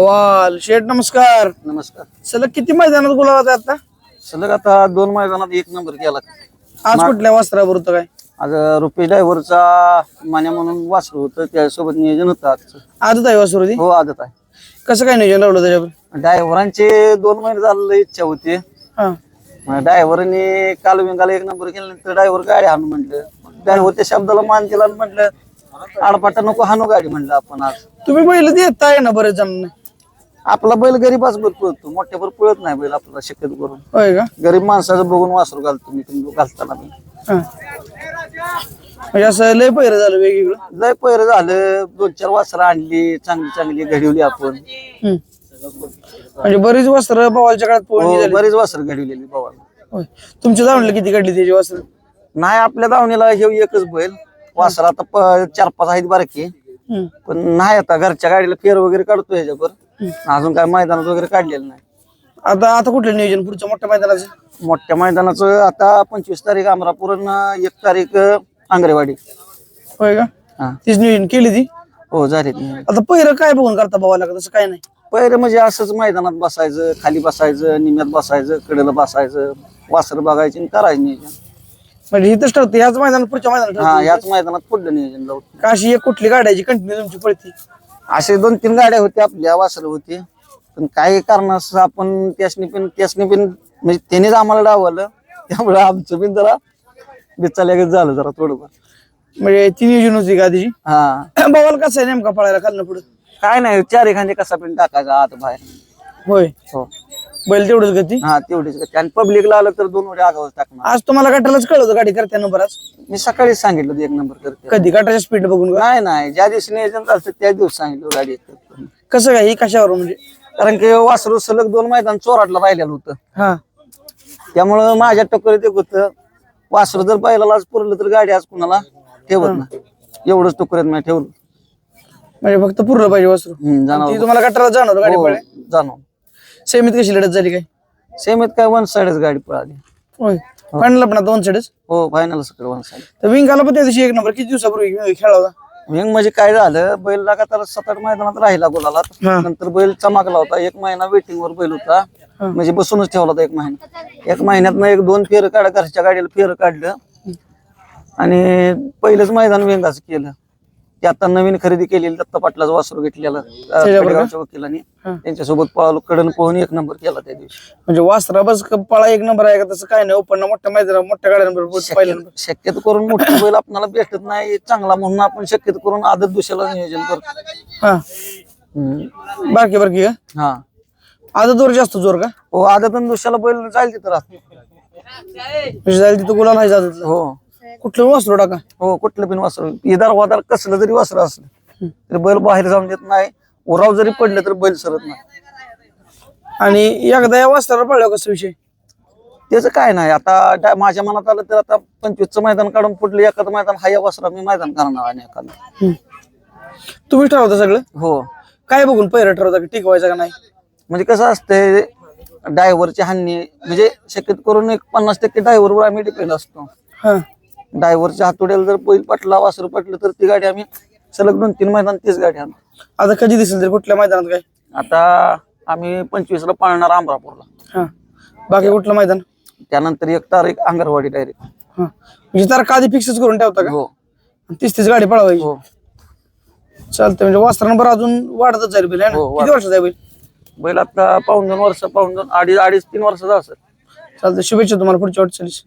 वाल शेठ नमस्कार. नमस्कार. सलग किती मैदानात गुलाबात आहे आता? सलग आता दोन मैदानात एक नंबर केला. आज कुठल्या वस्त्रावर होतं काय? आज रुपये ड्रायव्हरचा मान्या म्हणून वासरू होतं त्यासोबत नियोजन होतं आजचं. आजच आहे वासुरुदी हो आदत आहे. कसं काय नियोजन लावलं त्याच्यावर? ड्रायव्हरांचे दोन महिने झालेलं इच्छा होती. हा. ड्रायव्हरने काल विंगाला एक नंबर केल्यानंतर ड्रायव्हर गाडी हाणू म्हटलं. ड्रायव्हर त्या शब्दाला मान दिला आणि म्हटलं आडपाटा नको हाणू गाडी म्हणलं आपण आज. तुम्ही पहिलं देताय ना बरेच जण आपला बैल गरीबाच बैल पळतो मोठ्यावर पळत नाही बैल आपल्याला शक्यतो करून. होय का? गरीब माणसाचं बघून वासरू घालतो मी तुम्ही घालताना मी. हा. म्हणजे असं लय पहिरं झालं वेगवेगळं? लय पैर झालं. दोन चार वासरं आणली चांगली चांगली घडवली आपण. हम्म. म्हणजे बरीच वस्त्र पवालच्या काळात पोळणी हो, झाली. बरीच वासर घडवलेली होय. तुमच्या जाऊन किती काढली त्याची वस्त्र नाही आपल्या दावणीला हे एकच बैल. वासर आता प- चार पाच आहेत बारकी. पण नाही आता घरच्या गाडीला फेर वगैरे काढतो ह्याच्यावर. अजून काय मैदानात वगैरे काढलेलं नाही. आता आता कुठलं नियोजन पुढच्या मोठ्या मैदानाचं? मोठ्या मैदानाचं आता पंचवीस तारीख अमरापूर आणि एक तारीख अं, आंगरेवाडी होय का? हा. तीच नियोजन केली ती? हो झाले आता पहिरं काय बघून करता भावाला तसं काय नाही? पहिलं म्हणजे असंच मैदानात बसायचं खाली बसायचं निम्यात बसायचं कडेला बसायचं वासर बघायचे आणि करायचं नियोजन. म्हणजे इथंच ठरते ह्याच मैदानात पुढच्या मैदानात हा ठरतं. याच मैदानात पुढलं नियोजन लावतो का अशी एक कुठली गाड्याची कंटिन्यू तुमची पळती? असे दोन तीन गाड्या होत्या आपल्या वासरं होते. पण काही कारणास आपण त्यासनी पण त्यासनी पण म्हणजे त्यानेच आम्हाला डावलं. त्यामुळे आमचं पण जरा बिचाल्यागत झालं जरा थोडंफार. म्हणजे ती नियोजन होती का तिची हा. भावाला कसं आहे नेमका पळायला खाल्लं पुढे? काय नाही चार एखादे कसा पण टाकायचा आत बाहेर. होय. हो. बैल तेवढंच गती? हा तेवढीच गती. आणि पब्लिकला आलं तर दोन वेळे आगावर टाकणार आज तुम्हाला गटालाच कळवतं गाडी करते नंबर आज मी सकाळीच सांगितलं होतं एक नंबर करते कधी? गटाच्या स्पीड बघून का? नाही नाही. ज्या दिवशी नियोजन झालं त्याच दिवशी सांगितलं गाडी येते. कसं काय? ही कशावर म्हणजे? कारण की वासरू सलग दोन मैदान चोराटला राहिलेलं होतं. हा. त्यामुळं माझ्या टक्करीत एक होतं वासरू जर बैलालाच पुरलं तर गाडी आज कुणाला ठेवत नाही. एवढंच टुकऱ्यात मी ठेवलं. म्हणजे फक्त पुरलं पाहिजे वासरू. हम्म, जाणार ती तुम्हाला गटाला जाणार गाडी हो, पळे जाणव सेमीत कशी लढत झाली काय? सेमीत काय वन साइडच गाडी पळाली. होय. फायनल पण दोन सेडच हो फायनल सगळं वन साइड तर विंगाला पण त्या दिवशी एक नंबर किती दिवसापूर्वी खेळला? होता मग म्हणजे काय झालं बैल लगातार सात आठ मैदानात राहिला गोलाला. नंतर बैल चमाकला होता. एक महिना वेटिंग वर बैल होता. म्हणजे बसूनच ठेवला होता एक महिना. एक महिन्यात एक दोन फेर काढ घरच्या गाडीला फेर काढलं. आणि पहिलंच मैदान वेंगाचं केलं. ते आता नवीन खरेदी केलेली दत्ता पाटलाचं वासरू घेतलेलं अं, खेडेगावच्या वकिलांनी. हा. त्यांच्यासोबत पळालो कडन पोहून एक नंबर केला त्या दिवशी. म्हणजे वासरा बस क- पळा एक नंबर आहे का तसं काय नाही ओपन मोठ्या मैदानात मोठ्या गाड्या नंबर पहिला नंबर शक्यतो करून मोठा बैल आपल्याला भेटत नाही चांगला म्हणून आपण शक्यतो करून आदत दुसऱ्याला नियोजन करतो. हा. हम्म. बारकी बारकी का? हा. आता जोर जास्त जोर का? हो आदत आणि दुसऱ्याला बैल जाईल तिथं राहतो. म्हणजे जाईल तिथं गुलाल आहे जात हो. कुठलं वासरू टाका. हो कुठलं पण वासरू. इदार वादार कसलं जरी वासरू असलं तरी बैल बाहेर जाऊन देत नाही. उराव जरी पडलं तर बैल सरत नाही. आणि एकदा या वासराला पळलं कसं विषय? त्याचं काय नाही. आता डा- माझ्या मनात आलं तर आता पंचवीसचं मैदान काढून पुढलं एखादं मैदान हा या वासरा मी मैदान करणार आणि एखादं. हम्म. तुम्ही ठरवता सगळं? हो. काय बघून पहिलं ठरवता की टिकवायचं का नाही? म्हणजे कसं असतंय ड्रायव्हरची हानी म्हणजे शक्यतो करून एक पन्नास टक्के ड्रायव्हरवर आम्ही डिपेंड असतो. हा. ड्रायव्हरच्या हातोड्याला जर बैल पटला वासरू पटलं तर ती गाडी आम्ही सलग दोन तीन मैदान तीच गाडी आणतो. आता कधी दिसेल तरी? कुठल्या मैदानात काय? आता आम्ही पंचवीसला पाळणार अमरापूरला हा. बाकी कुठलं मैदान? त्यानंतर एक तारीख अंगरवाडी डायरेक्ट हा. म्हणजे तारखा आधी फिक्सच करून ठेवता का? हो. तीस तीस गाडी पळवायची? हो. चालतं म्हणजे वासरा नंबर अजून वाढतच जाईल बैल है ना? हो, किती वर्षाचा आहे बैल? बैल आता पाऊन दोन वर्ष पाऊन दोन अडीच अडीच तीन वर्षाचा असेल. चालतं शुभेच्छा तुम्हाला पुढच्या वाटचालीस